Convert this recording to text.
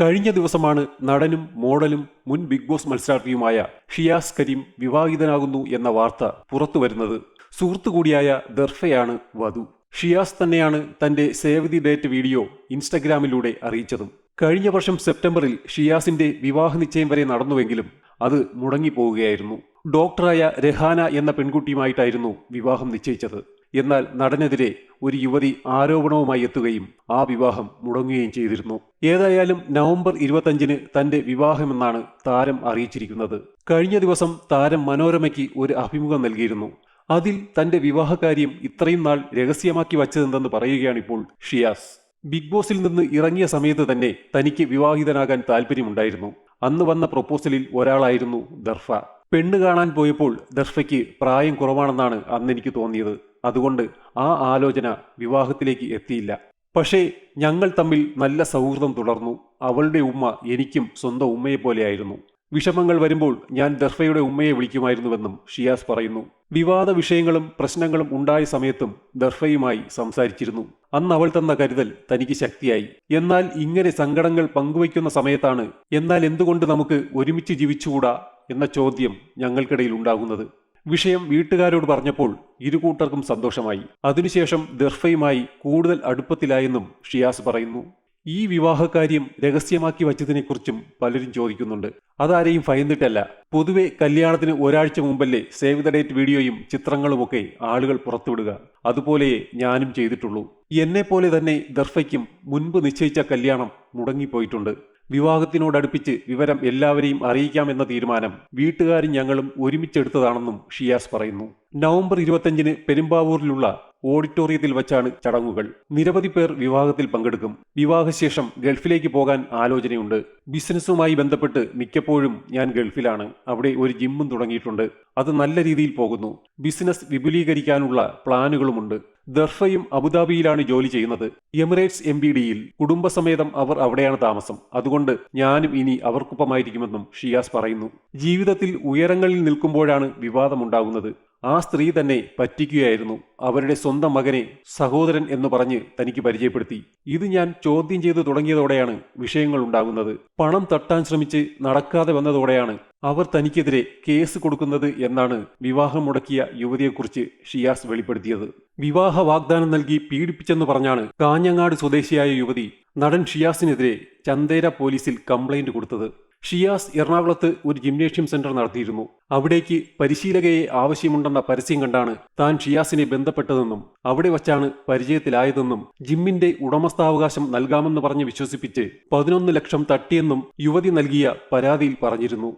കഴിഞ്ഞ ദിവസമാണ് നടനും മോഡലും മുൻ ബിഗ് ബോസ് മത്സരാർത്ഥിയുമായ ഷിയാസ് കരീം വിവാഹിതനാകുന്നു എന്ന വാർത്ത പുറത്തുവരുന്നത്. സുഹൃത്തു കൂടിയായ ദർഫയാണ് വധു. ഷിയാസ് തന്നെയാണ് തന്റെ സേവ് ദി ഡേറ്റ് വീഡിയോ ഇൻസ്റ്റഗ്രാമിലൂടെ അറിയിച്ചതും. കഴിഞ്ഞ വർഷം സെപ്റ്റംബറിൽ ഷിയാസിന്റെ വിവാഹ നിശ്ചയം വരെ നടന്നുവെങ്കിലും അത് മുടങ്ങിപ്പോവുകയായിരുന്നു. ഡോക്ടറായ രഹാന എന്ന പെൺകുട്ടിയുമായിട്ടായിരുന്നു വിവാഹം നിശ്ചയിച്ചത്. എന്നാൽ നടനെതിരെ ഒരു യുവതി ആരോപണവുമായി എത്തുകയും ആ വിവാഹം മുടങ്ങുകയും ചെയ്തിരുന്നു. ഏതായാലും നവംബർ ഇരുപത്തഞ്ചിന് തന്റെ വിവാഹമെന്നാണ് താരം അറിയിച്ചിരിക്കുന്നത്. കഴിഞ്ഞ ദിവസം താരം മനോരമയ്ക്ക് ഒരു അഭിമുഖം നൽകിയിരുന്നു. അതിൽ തന്റെ വിവാഹകാര്യം ഇത്രയും നാൾ രഹസ്യമാക്കി വച്ചതെന്തെന്ന് പറയുകയാണിപ്പോൾ ഷിയാസ്. ബിഗ് ബോസിൽ നിന്ന് ഇറങ്ങിയ സമയത്ത് തന്നെ തനിക്ക് വിവാഹിതനാകാൻ താല്പര്യമുണ്ടായിരുന്നു അന്ന് വന്ന പ്രൊപ്പോസലിൽ ഒരാളായിരുന്നു ദർഫ. പെണ്ണ് കാണാൻ പോയപ്പോൾ ദർഫയ്ക്ക് പ്രായം കുറവാണെന്നാണ് അന്ന് എനിക്ക് തോന്നിയത്. അതുകൊണ്ട് ആ ആലോചന വിവാഹത്തിലേക്ക് എത്തിയില്ല. പക്ഷേ ഞങ്ങൾ തമ്മിൽ നല്ല സൗഹൃദം തുടർന്നു. അവളുടെ ഉമ്മ എനിക്കും സ്വന്തം ഉമ്മയെ പോലെയായിരുന്നു. വിഷമങ്ങൾ വരുമ്പോൾ ഞാൻ ദർഫയുടെ ഉമ്മയെ വിളിക്കുമായിരുന്നുവെന്നും ഷിയാസ് പറയുന്നു. വിവാദ വിഷയങ്ങളും പ്രശ്നങ്ങളും ഉണ്ടായ സമയത്തും ദർഫയുമായി സംസാരിച്ചിരുന്നു. അന്ന് അവൾ തന്ന കരുതൽ തനിക്ക് ശക്തിയായി. എന്നാൽ ഇങ്ങനെ സങ്കടങ്ങൾ പങ്കുവയ്ക്കുന്ന സമയത്താണ് എന്നാൽ എന്തുകൊണ്ട് നമുക്ക് ഒരുമിച്ച് ജീവിച്ചുകൂടാ എന്ന ചോദ്യം ഞങ്ങൾക്കിടയിൽ ഉണ്ടാകുന്നത്. വിഷയം വീട്ടുകാരോട് പറഞ്ഞപ്പോൾ ഇരുകൂട്ടർക്കും സന്തോഷമായി. അതിനുശേഷം ദർഫയുമായി കൂടുതൽ അടുപ്പത്തിലായെന്നും ഷിയാസ് പറയുന്നു. ഈ വിവാഹകാര്യം രഹസ്യമാക്കി വച്ചതിനെക്കുറിച്ചും പലരും ചോദിക്കുന്നുണ്ട്. അതാരെയും ഭയന്നിട്ടല്ല. പൊതുവെ കല്യാണത്തിന് ഒരാഴ്ച മുമ്പല്ലേ സേവ് ദ ഡേറ്റ് വീഡിയോയും ചിത്രങ്ങളുമൊക്കെ ആളുകൾ പുറത്തുവിടുക. അതുപോലെ ഞാനും ചെയ്തിട്ടുള്ളൂ. എന്നെപ്പോലെ തന്നെ ദർഫയ്ക്കും മുൻപ് നിശ്ചയിച്ച കല്യാണം മുടങ്ങിപ്പോയിട്ടുണ്ട്. വിവാഹത്തിനോടടുപ്പിച്ച് വിവരം എല്ലാവരെയും അറിയിക്കാമെന്ന തീരുമാനം വീട്ടുകാരും ഞങ്ങളും ഒരുമിച്ചെടുത്തതാണെന്നും ഷിയാസ് പറയുന്നു. നവംബർ ഇരുപത്തഞ്ചിന് പെരുമ്പാവൂരിലുള്ള ഓഡിറ്റോറിയത്തിൽ വച്ചാണ് ചടങ്ങുകൾ. നിരവധി പേർ വിവാഹത്തിൽ പങ്കെടുക്കും. വിവാഹശേഷം ഗൾഫിലേക്ക് പോകാൻ ആലോചനയുണ്ട്. ബിസിനസ്സുമായി ബന്ധപ്പെട്ട് മിക്കപ്പോഴും ഞാൻ ഗൾഫിലാണ്. അവിടെ ഒരു ജിമ്മും തുടങ്ങിയിട്ടുണ്ട്. അത് നല്ല രീതിയിൽ പോകുന്നു. ബിസിനസ് വിപുലീകരിക്കാനുള്ള പ്ലാനുകളുമുണ്ട്. ദർഫയും അബുദാബിയിലാണ് ജോലി ചെയ്യുന്നത്. എമിറേറ്റ്സ് എം ബി ഡിയിൽ കുടുംബസമേതം അവർ അവിടെയാണ് താമസം. അതുകൊണ്ട് ഞാനും ഇനി അവർക്കൊപ്പമായിരിക്കുമെന്നും ഷിയാസ് പറയുന്നു. ജീവിതത്തിൽ ഉയരങ്ങളിൽ നിൽക്കുമ്പോഴാണ് വിവാദമുണ്ടാകുന്നത്. ആ സ്ത്രീ തന്നെ പറ്റിക്കുകയായിരുന്നു. അവരുടെ സ്വന്തം മകനെ സഹോദരൻ എന്ന് പറഞ്ഞ് തനിക്ക് പരിചയപ്പെടുത്തി. ഇത് ഞാൻ ചോദ്യം ചെയ്തു തുടങ്ങിയതോടെയാണ് വിഷയങ്ങൾ ഉണ്ടാകുന്നത്. പണം തട്ടാൻ ശ്രമിച്ച് നടക്കാതെ വന്നതോടെയാണ് അവർ തനിക്കെതിരെ കേസ് കൊടുക്കുന്നത് എന്നാണ് വിവാഹം മുടക്കിയ യുവതിയെക്കുറിച്ച് ഷിയാസ് വെളിപ്പെടുത്തിയത്. വിവാഹ വാഗ്ദാനം നൽകി പീഡിപ്പിച്ചെന്ന് പറഞ്ഞാണ് കാഞ്ഞങ്ങാട് സ്വദേശിയായ യുവതി നടൻ ഷിയാസിനെതിരെ ചന്തേര പോലീസിൽ കംപ്ലൈന്റ് കൊടുത്തത്. ഷിയാസ് എറണാകുളത്ത് ഒരു ജിംനേഷ്യം സെന്റർ നടത്തിയിരുന്നു. അവിടേക്ക് പരിശീലകയെ ആവശ്യമുണ്ടെന്ന പരസ്യം കണ്ടാണ് താൻ ഷിയാസിനെ ബന്ധപ്പെട്ടതെന്നും അവിടെ വച്ചാണ് പരിചയത്തിലായതെന്നും ജിമ്മിന്റെ ഉടമസ്ഥാവകാശം നൽകാമെന്ന് പറഞ്ഞ് വിശ്വസിപ്പിച്ച് പതിനൊന്ന് ലക്ഷം തട്ടിയെന്നും യുവതി നൽകിയ പരാതിയിൽ പറഞ്ഞിരുന്നു.